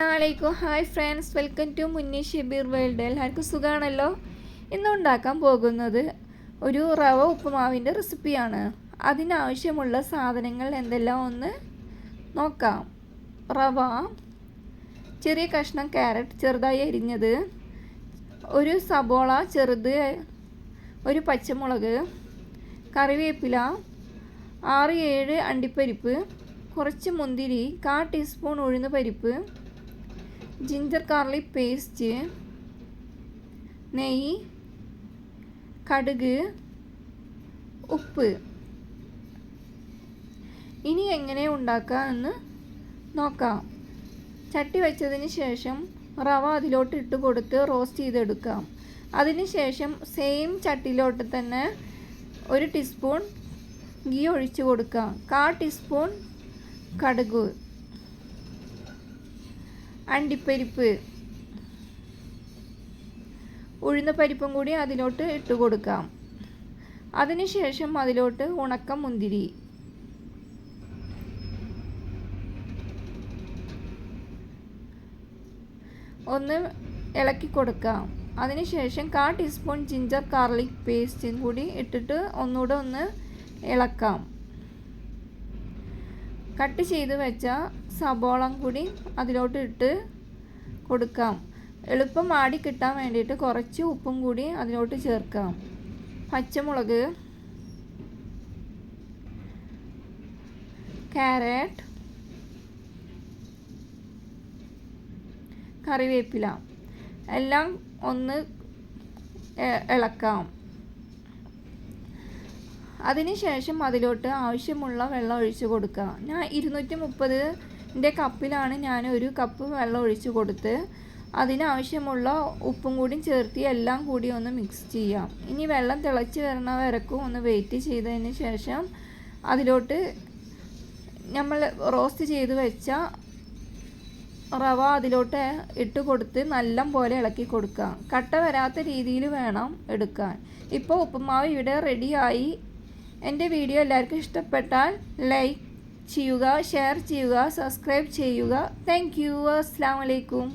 അസ്സാമലൈക്കും hi friends welcome to Munni Shebeer world എല്ലാവർക്കും സുഖമാണല്ലോ ഇന്ന് ഉണ്ടാക്കാൻ പോകുന്നത് ഒരു റവ ഉപ്പുമാവിന്റെ റെസിപ്പിയാണ്. അതിനാവശ്യമുള്ള സാധനങ്ങൾ എന്തെല്ലാം ഒന്ന് നോക്കാം. റവ ചെറിയ കഷ്ണം ക്യാരറ്റ് ചെറുതായി അരിഞ്ഞത് ഒരു സബോള ചെറുത് ഒരു പച്ചമുളക് കറിവേപ്പില ആറ് ഏഴ് അണ്ടിപ്പരിപ്പ് കുറച്ച് മുന്തിരി കാ ടീസ്പൂൺ ഉഴുന്ന് പരിപ്പ് ജിഞ്ചർ ഗാർലിക് പേസ്റ്റ് നെയ്യ് കടുക് ഉപ്പ്. ഇനി എങ്ങനെ ഉണ്ടാക്കാം എന്ന് നോക്കാം. ചട്ടി വെച്ചതിന് ശേഷം റവ അതിലോട്ട് ഇട്ട് കൊടുത്ത് റോസ്റ്റ് ചെയ്തെടുക്കാം. അതിന് ശേഷം സെയിം ചട്ടിയിലോട്ട് തന്നെ ഒരു ടീസ്പൂൺ ഗീ ഒഴിച്ച് കൊടുക്കാം. കാ ടീസ്പൂൺ കടുക്. അണ്ടിപ്പരിപ്പ്. ഉഴുന്ന പരിപ്പും കൂടി അതിലോട്ട് ഇട്ട് കൊടുക്കാം. അതിനുശേഷം അതിലോട്ട് ഉണക്ക മുന്തിരി. ഒന്ന് ഇളക്കി കൊടുക്കാം. അതിനുശേഷം കാ ടീസ്പൂൺ ജിഞ്ചർ ഗാർലിക് പേസ്റ്റും കൂടി ഇട്ടിട്ട് ഒന്നുകൂടെ ഒന്ന് ഇളക്കാം. കട്ട് ചെയ്ത് വെച്ച സബോളം കൂടി അതിലോട്ട് ഇട്ട് കൊടുക്കാം. എളുപ്പം ആടി കിട്ടാൻ വേണ്ടിയിട്ട് കുറച്ച് ഉപ്പും കൂടി അതിലോട്ട് ചേർക്കാം. പച്ചമുളക് ക്യാരറ്റ് കറിവേപ്പില. എല്ലാം ഒന്ന് ഇളക്കാം. അതിനുശേഷം അതിലോട്ട് ആവശ്യമുള്ള വെള്ളം ഒഴിച്ച് കൊടുക്കുക. ഞാൻ ഇരുന്നൂറ്റി മുപ്പതിന്റെ കപ്പിലാണ് ഞാൻ ഒരു കപ്പ് വെള്ളം ഒഴിച്ച് കൊടുത്ത് അതിനാവശ്യമുള്ള ഉപ്പും കൂടി ചേർത്ത് എല്ലാം കൂടി ഒന്ന് മിക്സ് ചെയ്യാം. ഇനി വെള്ളം തിളച്ച് വരണ വരക്കും ഒന്ന് വെയിറ്റ് ചെയ്തതിന് ശേഷം അതിലോട്ട് നമ്മൾ റോസ്റ്റ് ചെയ്ത് വെച്ച റവ അതിലോട്ട് ഇട്ട് കൊടുത്ത് നല്ല പോലെ ഇളക്കി കൊടുക്കുക. കട്ട വരാത്ത രീതിയിൽ വേണം എടുക്കാൻ. ഇപ്പോൾ ഉപ്പുമാവ് ഇവിടെ റെഡിയായി എന്റെ വീഡിയോ എല്ലാവർക്കും ഇഷ്ടപ്പെട്ടാൽ ലൈക്ക് ചെയ്യുക ഷെയർ ചെയ്യുക സബ്സ്ക്രൈബ് ചെയ്യുക. Thank you. അസ്സാം വലൈക്കും